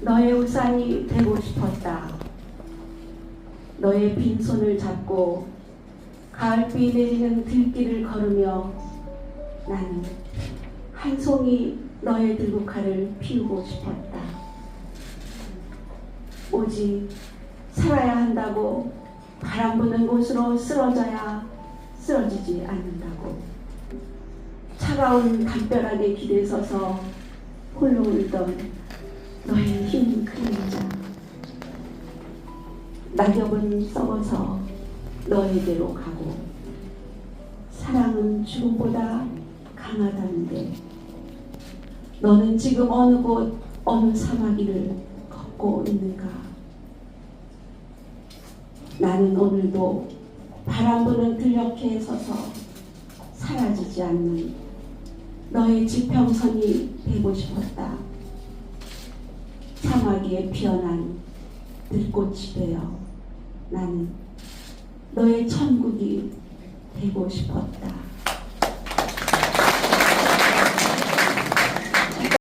너의 우산이 되고 싶었다. 너의 빈손을 잡고 가을비 내리는 들길을 걸으며 나는 한 송이 너의 들국화를 피우고 싶었다. 오직 살아야 한다고 바람 부는 곳으로 쓰러져야 쓰러지지 않는다고 차가운 담벼락에 기대 서서 홀로 울던 너의 흰 그림자 낙엽은 썩어서 너에게로 가고 사랑은 죽음보다 강하다는데 너는 지금 어느 곳 어느 사마귀를 걷고 있는가 나는 오늘도 바람 부는 들녘에 서서 사라지지 않는 너의 지평선이 되고 싶었다. 사마귀에 피어난 들꽃이 되어 나는 너의 천국이 되고 싶었다.